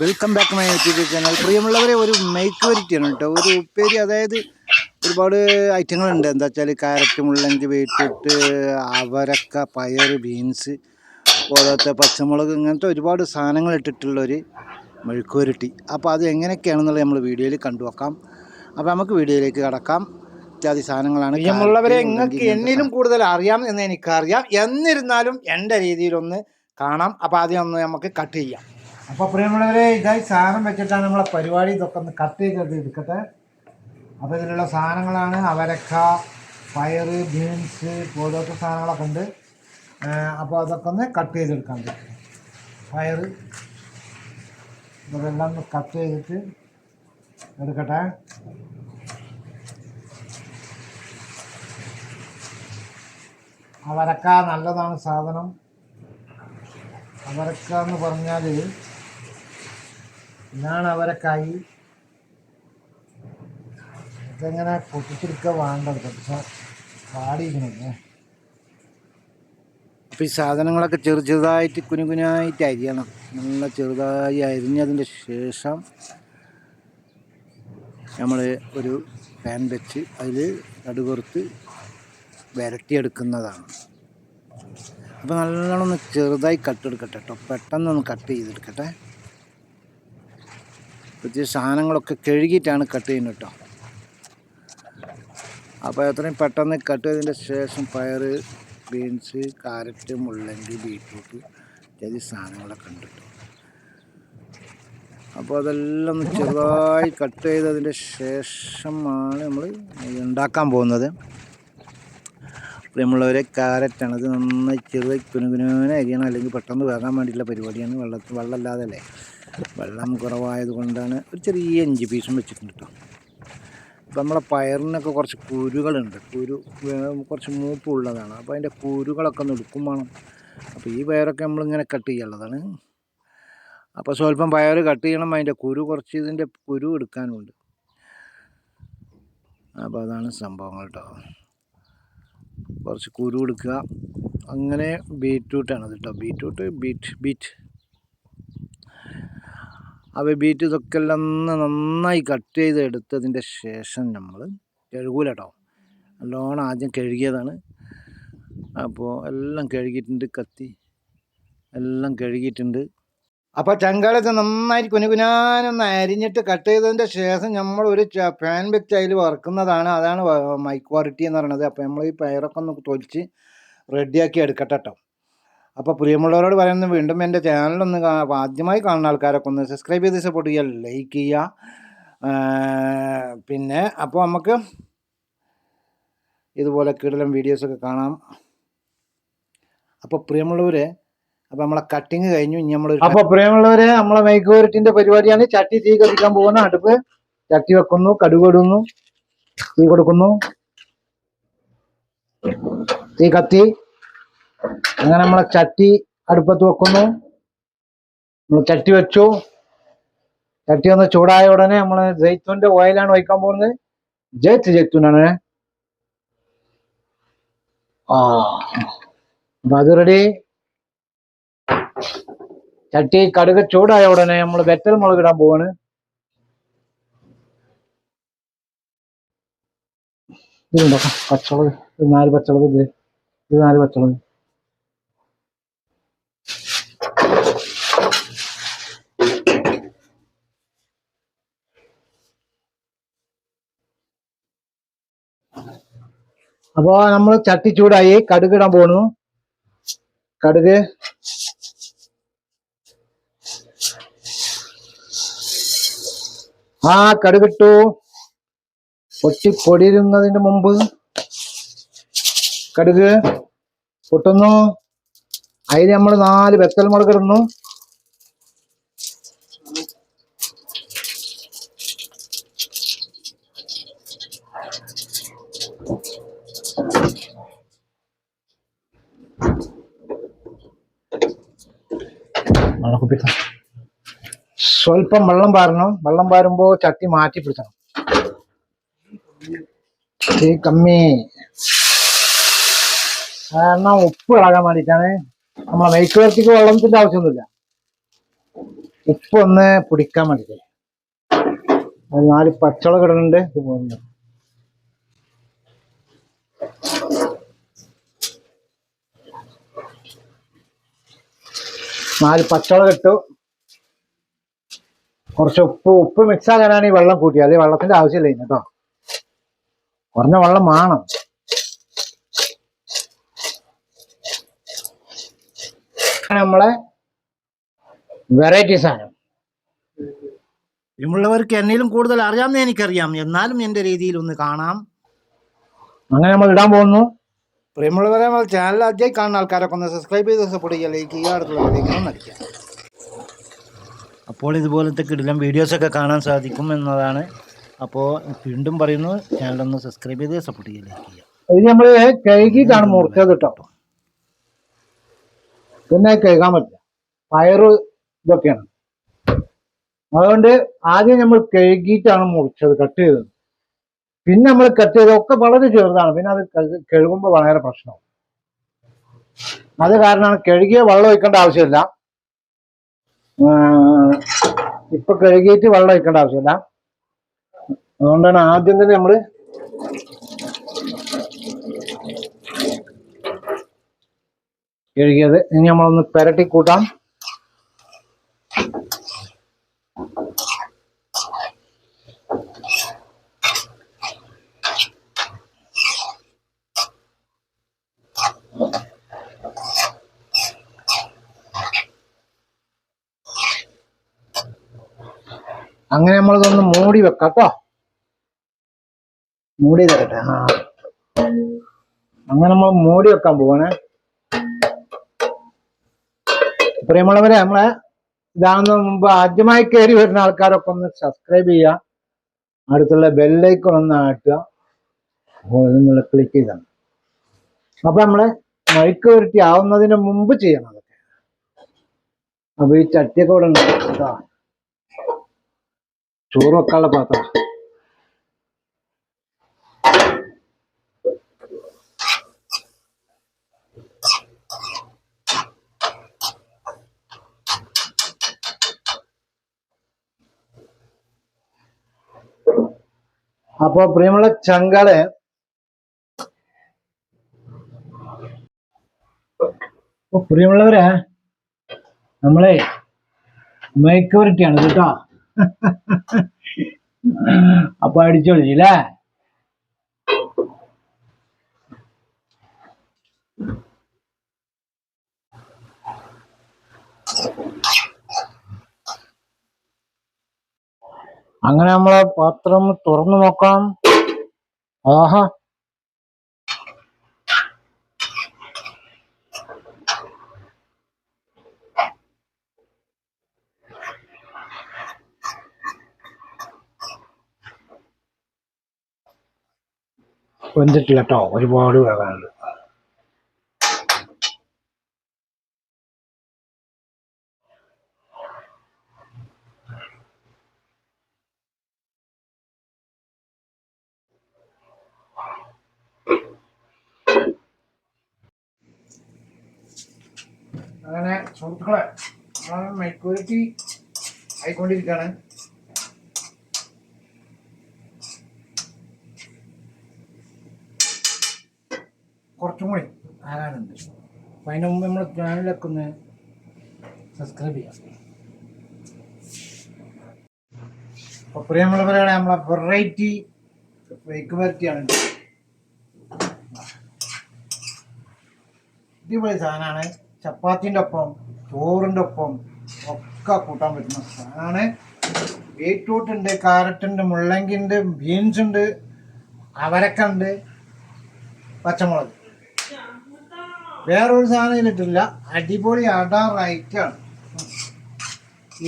Welcome back my YouTube channel പ്രിയമുള്ളവരെ ഒരു make ആണ് കേട്ടോ. ഒരു ഉപ്പേരി അതായത് ഒരുപാട് ഐറ്റങ്ങളുണ്ട്. എന്താ വെച്ചാൽ കാരറ്റ് മുള്ളങ്കി ബീറ്റ്റൂട്ട് അവരക്ക പയർ ബീൻസ് പോലത്തെ പച്ചമുളക് ഇങ്ങനത്തെ ഒരുപാട് സാധനങ്ങൾ ഇട്ടിട്ടുള്ളൊരു മെഴുക്കുവരട്ടി അപ്പോൾ അത് എങ്ങനെയൊക്കെയാണെന്നുള്ളത് നമ്മൾ വീഡിയോയിൽ കണ്ടു വെക്കാം അപ്പോൾ നമുക്ക് വീഡിയോയിലേക്ക് കടക്കാം. ഇത്യാദി സാധനങ്ങളാണ് പ്രിയമുള്ളവരെ നിങ്ങൾക്ക് എന്നിലും കൂടുതൽ അറിയാം എന്ന് എനിക്കറിയാം. എന്നിരുന്നാലും എന്റെ രീതിയിലൊന്ന് കാണാം. അപ്പോൾ ആദ്യം ഒന്ന് നമുക്ക് കട്ട് ചെയ്യാം. അപ്പോൾ പ്രിയമുള്ളവരെ ഇതായി സാധനം വെച്ചിട്ടാണ് നമ്മളെ പരിപാടി ഇതൊക്കെ ഒന്ന് കട്ട് ചെയ്ത് എടുക്കട്ടെ അപ്പോൾ ഇതിലുള്ള സാധനങ്ങളാണ് അവരക്ക പയറ് ബീൻസ് പോലത്തെ സാധനങ്ങളൊക്കെ ഉണ്ട്. അപ്പോൾ അതൊക്കെ ഒന്ന് കട്ട് ചെയ്തെടുക്കാൻ പറ്റും. പയർ ഇതെല്ലാം ഒന്ന് കട്ട് ചെയ്തിട്ട് എടുക്കട്ടെ. അവരക്ക നല്ലതാണ് സാധനം. അവരക്ക എന്ന് പറഞ്ഞാൽ ഇതാണ് കൈ ഇതെങ്ങനെ പൊട്ടിച്ചെടുക്കുക വേണ്ടത്? പക്ഷെ പാടിയിരിക്കണേ അപ്പോൾ ഈ സാധനങ്ങളൊക്കെ ചെറു ചെറുതായിട്ട് കുനായിട്ട് അരിയണം. നല്ല ചെറുതായി അരിഞ്ഞതിന്റെ ശേഷം നമ്മൾ ഒരു പാൻ വെച്ച് അതിൽ കടുകുറുത്ത് വരട്ടിയെടുക്കുന്നതാണ്. അപ്പോൾ നല്ലോണം ചെറുതായി കട്ടെടുക്കട്ടെ കേട്ടോ പെട്ടെന്നൊന്ന് കട്ട് ചെയ്തെടുക്കട്ടെ. പ്രത്യേക സാധനങ്ങളൊക്കെ കഴുകിയിട്ടാണ് കട്ട് ചെയ്യുന്നത് കേട്ടോ. അപ്പോൾ എത്രയും പെട്ടെന്ന് കട്ട് ചെയ്തതിന്റെ ശേഷം പയറ് ബീൻസ് കാരറ്റ് മുള്ളങ്കി ബീറ്റ്റൂട്ട് ഇത്യാദി സാധനങ്ങളൊക്കെ ഉണ്ട് കേട്ടോ. അപ്പോൾ അതെല്ലാം ഒന്ന് ചെറുതായി കട്ട് ചെയ്തതിന്റെ ശേഷമാണ് നമ്മൾ ഉണ്ടാക്കാൻ പോകുന്നത്. പ്രിയമുള്ളവരെ കാരറ്റാണ്. ഇത് നന്നായി ചെറുതായി കുനുകുനുവിനെ അരിയണം. അല്ലെങ്കിൽ പെട്ടെന്ന് വരാൻ വേണ്ടിയിട്ടുള്ള പരിപാടിയാണ്. വെള്ളത്തിൽ വെള്ളമില്ലാതെ അല്ലേ? വെള്ളം കുറവായത് കൊണ്ടാണ് ഒരു ചെറിയ ഇഞ്ചി പീസും വെച്ചിട്ടുണ്ട് കേട്ടോ അപ്പോൾ നമ്മളെ പയറിനൊക്കെ കുറച്ച് കുരുകളുണ്ട്. കുരു കുറച്ച് മൂപ്പുള്ളതാണ്. അപ്പോൾ അതിന്റെ കുരുകളൊക്കെ ഒന്ന് എടുക്കും വേണം. അപ്പോൾ ഈ പയറൊക്കെ നമ്മളിങ്ങനെ കട്ട് ചെയ്യാനുള്ളതാണ് അപ്പോൾ സ്വല്പം പയർ കട്ട് ചെയ്യണം. അതിന്റെ കുരു കുറച്ച് ഇതിന്റെ കുരു എടുക്കാനുണ്ട്. അപ്പോൾ അതാണ് സംഭവങ്ങൾ കേട്ടോ കുറച്ച് കുരു എടുക്കുക. അങ്ങനെ ബീറ്റ്റൂട്ടാണ് അത് കേട്ടോ ബീറ്റ്റൂട്ട് ബീറ്റ് ബീറ്റ്. അപ്പോൾ ബീറ്റ് ഇതൊക്കെ എല്ലാം നന്നായി കട്ട് ചെയ്ത് എടുത്തതിന്റെ ശേഷം നമ്മൾ കഴുകൂല കേട്ടോ നല്ലോണം ആദ്യം കഴുകിയതാണ്. അപ്പോൾ എല്ലാം കഴുകിയിട്ടുണ്ട് കത്തി. എല്ലാം കഴുകിയിട്ടുണ്ട്. അപ്പോൾ ചങ്കാളത്ത് നന്നായി കുനുകുനാനൊന്ന് അരിഞ്ഞിട്ട് കട്ട് ചെയ്തതിന്റെ ശേഷം നമ്മൾ ഒരു ഫാൻ വെച്ച് അതിൽ വറുക്കുന്നതാണ്. അതാണ് മൈക്ക് ക്വാളിറ്റി എന്ന് പറയുന്നത് അപ്പോൾ നമ്മൾ ഈ പയറൊക്കെ ഒന്ന് തൊലിച്ച് റെഡിയാക്കി എടുക്കട്ടെ കേട്ടോ അപ്പോൾ പ്രിയമുള്ളവരോട് പറയുന്നത് വീണ്ടും എന്റെ ചാനലൊന്ന് ആദ്യമായി കാണുന്ന ആൾക്കാരൊക്കെ ഒന്ന് സബ്സ്ക്രൈബ് ചെയ്ത് സപ്പോർട്ട് ചെയ്യുക ലൈക്ക് ചെയ്യുക. പിന്നെ അപ്പോൾ നമുക്ക് ഇതുപോലെ കിടലം വീഡിയോസൊക്കെ കാണാം. അപ്പോൾ പ്രിയമുള്ളവരെ അപ്പോൾ നമ്മളെ കട്ടിങ് കഴിഞ്ഞു. ഇനി നമ്മൾ അപ്പോൾ പ്രിയമുള്ളവരെ നമ്മളെ മൈക്കോരറ്റിന്റെ പരിപാടിയാണ്. ചട്ടി തീ കത്തിക്കാൻ പോകുന്ന അടുപ്പ് ചട്ടി വെക്കുന്നു കടുകിടുന്നു തീ കൊടുക്കുന്നു. തീ കത്തി. അങ്ങനെ നമ്മളെ ചട്ടി അടുപ്പത്ത് വെക്കുന്നു. നമ്മൾ ചട്ടി വെച്ചു. ചട്ടി ഒന്ന് ചൂടായ ഉടനെ നമ്മൾ ജയ്ത്തൂന്റെ ഓയിലാണ് ഒഴിക്കാൻ പോകുന്നത്. ജയ്ത്ത് ജയ്ത്തൂനാണ് ആ അപ്പൊ അത് റെഡി ചട്ടി കടുക് ചൂടായ ഉടനെ നമ്മൾ വെറ്റൽ മുളക് ഇടാൻ പോവാണ്. ഇതുണ്ടോ? പച്ചമുളക്. ഇത് നാല് പച്ചമുളക് ഇത് ഇത് നാല് പച്ചമുളക്. അപ്പോ നമ്മൾ ചട്ടി ചൂടായി കടുക് ഇടാൻ പോണു. കടുക്. ആ കടുകിട്ടു. പൊട്ടി പൊടിയുന്നതിന് മുമ്പ് കടുക് പൊട്ടുന്നു. അതിൽ നമ്മൾ നാല് വെത്തൽ മുളക് ഇടുന്നു. സ്വല്പം വെള്ളം പാരണം. വെള്ളം പാരുമ്പോ ചട്ടി മാറ്റി പിടിക്കണം തീ കമ്മി കാരണം ഉപ്പ് ഇളകാൻ വേണ്ടിയിട്ടാണ് നമ്മളെ മെയ്ക്ക് വരത്തിക്ക് വെള്ളത്തിന്റെ ആവശ്യമൊന്നുമില്ല. ഉപ്പ് ഒന്ന് പിടിക്കാൻ വേണ്ടിയിട്ട് നാല് പച്ചള പോകുന്നു നാല് പച്ചമുളക് ഇട്ടു. കുറച്ച് ഉപ്പ് ഉപ്പ് മിക്സ് ആകാനാണ് ഈ വെള്ളം കൂട്ടിയത് അത് വെള്ളത്തിന്റെ ആവശ്യമില്ല ഇന്ന് കേട്ടോ. കുറഞ്ഞ വെള്ളം വേണം. നമ്മളെ വെറൈറ്റി സാധനം. പ്രിയമുള്ളവർക്ക് എന്നേലും കൂടുതൽ അറിയാമെന്ന് എനിക്കറിയാം. എന്നാലും എന്റെ രീതിയിൽ ഒന്ന് കാണാം. അങ്ങനെ നമ്മൾ ഇടാൻ പോകുന്നു. പ്രിയമുള്ളവരെ നമ്മൾ ചാനൽ ആദ്യമായി കാണുന്ന ആൾക്കാരൊക്കെ ഒന്ന് സബ്സ്ക്രൈബ് ചെയ്ത് സപ്പോർട്ട് ചെയ്യുക ലൈക്ക് ചെയ്യുക അടുത്തുള്ള നടിക്കുക. അപ്പോൾ ഇതുപോലത്തെ കിടിലം വീഡിയോസൊക്കെ കാണാൻ സാധിക്കും എന്നതാണ്. അപ്പോൾ വീണ്ടും പറയുന്നു ചാനൽ ഒന്ന് സബ്സ്ക്രൈബ് ചെയ്ത് സപ്പോർട്ട് ചെയ്യുക ലൈക്ക് ചെയ്യുക. ഇത് നമ്മൾ കഴുകിയിട്ടാണ് മുറിച്ചത് കേട്ടോ പിന്നെ കഴുകാൻ പറ്റില്ല. പയറ് ഇതൊക്കെയാണ്. അതുകൊണ്ട് ആദ്യം നമ്മൾ കഴുകിയിട്ടാണ് മുറിച്ചത് കട്ട് ചെയ്തത്. പിന്നെ നമ്മൾ കട്ട് ചെയ്ത ഒക്കെ വളരെ ചെറുതാണ്. പിന്നെ അത് കഴു- കഴുകുമ്പോൾ വളരെ പ്രശ്നമാണ് അത് കാരണമാണ് കഴുകിയ വെള്ളം ഒഴിക്കേണ്ട ആവശ്യമില്ല. ഇപ്പൊ കഴുകിയിട്ട് വെള്ളം ഒഴിക്കേണ്ട ആവശ്യമില്ല. അതുകൊണ്ടാണ് ആദ്യം തന്നെ നമ്മൾ കഴുകിയത്. ഇനി നമ്മളൊന്ന് പെരട്ടി കൂട്ടാം. അങ്ങനെ നമ്മൾ ഇതൊന്ന് മൂടി വെക്കാം കേട്ടോ മൂടി തരട്ടെ ആ. അങ്ങനെ നമ്മൾ മൂടി വെക്കാൻ പോവാണേ. പ്രിയമുള്ളവരെ നമ്മളെ ഇതാകുന്ന മുമ്പ് ആദ്യമായി കയറി വരുന്ന ആൾക്കാരൊക്കെ ഒന്ന് സബ്സ്ക്രൈബ് ചെയ്യുക. അടുത്തുള്ള ബെല്ലൈക്കൺ ഒന്ന് ആട്ടുക. എന്നുള്ള ക്ലിക്ക് ചെയ്താണ്. അപ്പൊ നമ്മൾ മൈക്ക് വരട്ടി ആവുന്നതിന് മുമ്പ് ചെയ്യണം അതൊക്കെ. അപ്പൊ ഈ ചട്ടിയൊക്കെ ഇവിടെ ഉണ്ട്. കേട്ടോ ചോറ് വെക്കാനുള്ള പാത്രം. അപ്പൊ പ്രിയമുള്ള ചങ്കൾ പ്രിയമുള്ളവരെ നമ്മളെ മയക്കുവരട്ടിയാണ് കേട്ടോ. അപ്പൊ അടിച്ചൊളിച്ചില്ലേ? അങ്ങനെ നമ്മളെ പാത്രം തുറന്നു നോക്കാം. ആഹാ. വെന്തിട്ടില്ല കേട്ടോ ഒരുപാട് വേകാനുണ്ട് അങ്ങനെ സുഹൃത്തുക്കളെ മെഴുക്കുരുട്ടി ആയിക്കൊണ്ടിരിക്കുകയാണ് കുറച്ചും കൂടി ആകാനുണ്ട് അപ്പം അതിന് മുമ്പ് നമ്മൾ ചാനലൊക്കെ ഒന്ന് സബ്സ്ക്രൈബ് ചെയ്യാം. അപ്പോൾ പ്രിയമുള്ളവരാണ് നമ്മളെ വെറൈറ്റി വെയ്ക്ക് വരട്ടിയാണ് അടിപൊളി സാധനമാണ് ചപ്പാത്തിന്റെ ഒപ്പം ചോറിന്റെ ഒപ്പം ഒക്കെ കൂട്ടാൻ പറ്റുന്ന സാധനമാണ് ബീറ്റ്റൂട്ട് ഉണ്ട് കാരറ്റ് ഉണ്ട് മുള്ളങ്കി ഉണ്ട് ബീൻസ് ഉണ്ട് അവരക്ക ഉണ്ട് പച്ചമുളക്. വേറൊരു സാധനം ഇതിലിട്ടില്ല. അടിപൊളി അട റൈറ്റാണ്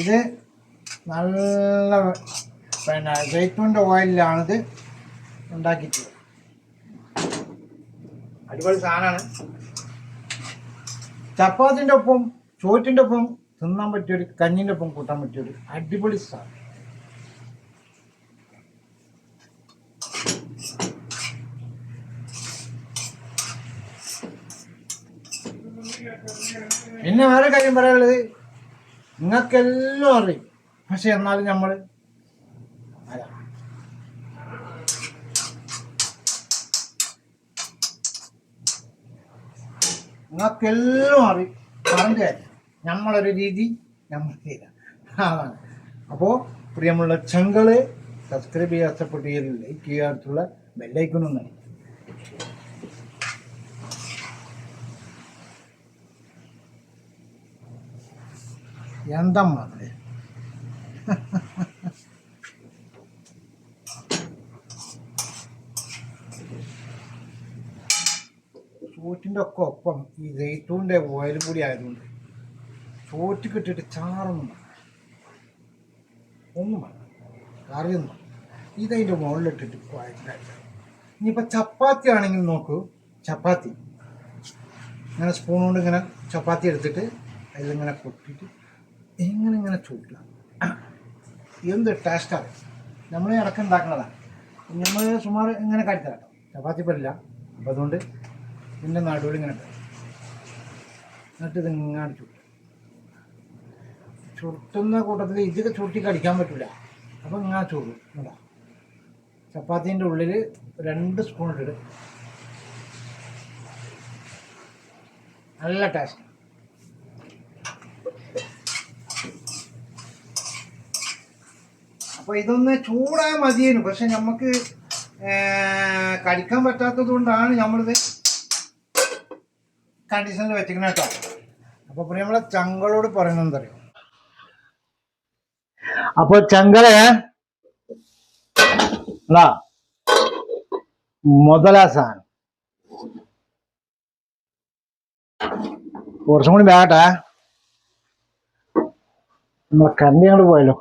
ഇത് നല്ല പിന്നെ ജൈത്തൂന്റെ ഓയിലിലാണിത് ഉണ്ടാക്കിയിട്ടുള്ളത്. അടിപൊളി സാധനമാണ് ചപ്പാത്തിന്റെ ഒപ്പം ചോറ്റിന്റെ ഒപ്പം തിന്നാൻ പറ്റിയൊരു കഞ്ഞിന്റെ ഒപ്പം കൂട്ടാൻ പറ്റിയൊരു അടിപൊളി സാധനം. പിന്നെ വേറെ കാര്യം പറയാനുള്ളത്. നിങ്ങൾക്കെല്ലാം അറിയും. പക്ഷെ എന്നാലും നമ്മൾ നിങ്ങൾക്കെല്ലാം അറിയും. പറഞ്ഞു തരാം നമ്മളൊരു രീതി നമ്മൾ ചെയ്യാം അതാണ്. അപ്പോൾ പ്രിയമുള്ള ചങ്കൾ സബ്സ്ക്രൈബ് ചെയ്യാത്ത പട്ടികയിൽ ലൈക്ക് ചെയ്യാത്തുള്ള ബെല്ലൈക്കൊന്നും നൽകി എന്താ മകളെ ചോറ്റിന്റെ ഒക്കെ ഒപ്പം ഈ ജെയ്ത്തൂന്റെ ഓയിലും കൂടി ആയതുകൊണ്ട് ചോറ്റ് കിട്ടിയിട്ട് ചാറൊന്നും ഒന്നും വേണ്ട. കറിയൊന്നും. ഇതതിന്റെ മുകളിലിട്ടിട്ട് കുഴക്കായിട്ട് ഇനിയിപ്പോൾ ചപ്പാത്തി ആണെങ്കിൽ നോക്കൂ. ചപ്പാത്തി. ഇങ്ങനെ സ്പൂൺ കൊണ്ട് ഇങ്ങനെ ചപ്പാത്തി എടുത്തിട്ട് അതിലിങ്ങനെ കൊട്ടിയിട്ട് ഇങ്ങനെ ഇങ്ങനെ ചൂട്ടില്ല എന്ത് ടേസ്റ്റാണ് നമ്മൾ ഇടയ്ക്ക് ഉണ്ടാക്കുന്നതാണ് നമ്മൾ സുമാർ ഇങ്ങനെ കരുത്തരാം കേട്ടോ. ചപ്പാത്തി പറ്റില്ല. അപ്പം അതുകൊണ്ട് പിന്നെ നടുവിൽ ഇങ്ങനെ. എന്നിട്ട് ഇത് ഇങ്ങനെ ചുട്ടും ചുട്ടുന്ന കൂട്ടത്തിൽ ഇതൊക്കെ ചുരുട്ടി കടിക്കാൻ പറ്റില്ല അപ്പം ഇങ്ങനെ ചൂടും എന്താ ചപ്പാത്തീന്റെ ഉള്ളിൽ രണ്ട് സ്പൂൺ ഇട്ടിട്ട് നല്ല ടേസ്റ്റ് അപ്പോൾ ഇതൊന്ന് ചൂടായ മതിയേനു. പക്ഷെ നമുക്ക് കടിക്കാൻ പറ്റാത്തത് കൊണ്ടാണ് നമ്മളിത് കണ്ടീഷനിൽ വെച്ചിരിക്കുന്നത് കേട്ടോ. അപ്പോൾ നമ്മളെ ചങ്കളോട് പറയുന്നത് അറിയോ അപ്പോൾ ചങ്കളെ മുതലാ സാധനം. കുറച്ചും കൂടി വേട്ടെ നമ്മളെ കണ്ടി അങ്ങോട്ട് പോയല്ലോ.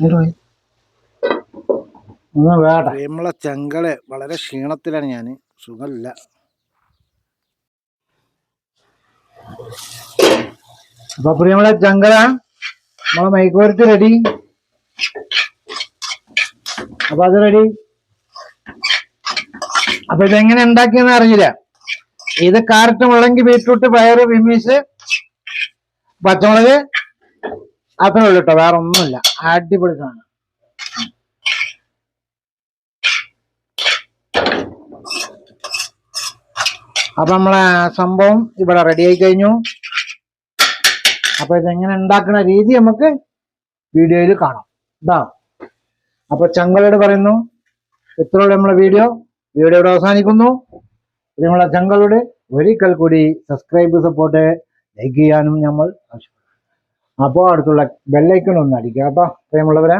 ഇങ്ങോട്ട് ചെങ്കൾ വളരെ ക്ഷീണത്തിലാണ് ഞാൻ സുഖമില്ല അപ്പൊ പ്രിയമുള്ള ചെങ്കള? നമ്മളെ മൈക്കോരത്ത് റെഡി അപ്പൊ അത് റെഡി അപ്പൊ ഇതെങ്ങനെ ഉണ്ടാക്കിയെന്ന് അറിഞ്ഞില്ല. ഇത് കാരറ്റ് മുള്ളങ്കി ബീറ്റ്റൂട്ട് പയറ് വിമീസ് പച്ചമുളക് അത്രേ ഉള്ളൂ കേട്ടോ വേറെ ഒന്നുമില്ല. അടിപൊളി സാധനം. അപ്പൊ നമ്മളെ സംഭവം ഇവിടെ റെഡി ആയി കഴിഞ്ഞു. അപ്പൊ ഇതെങ്ങനെ ഉണ്ടാക്കുന്ന രീതി നമുക്ക് വീഡിയോയിൽ കാണാം. ഇതാ. അപ്പൊ ചങ്കളോട് പറയുന്നു ഇത്രയുള്ള നമ്മളെ വീഡിയോ. വീഡിയോ ഇവിടെ അവസാനിക്കുന്നു. നമ്മളെ ചങ്കളോട് ഒരിക്കൽ കൂടി സബ്സ്ക്രൈബ് സപ്പോർട്ട് ലൈക്ക് ചെയ്യാനും നമ്മൾ ആവശ്യപ്പെടുന്നു. അപ്പോൾ അടുത്തുള്ള ബെല്ലൈക്കൺ ഒന്ന് അടിക്കുക. കേട്ടോ പ്രിയമുള്ളവരെ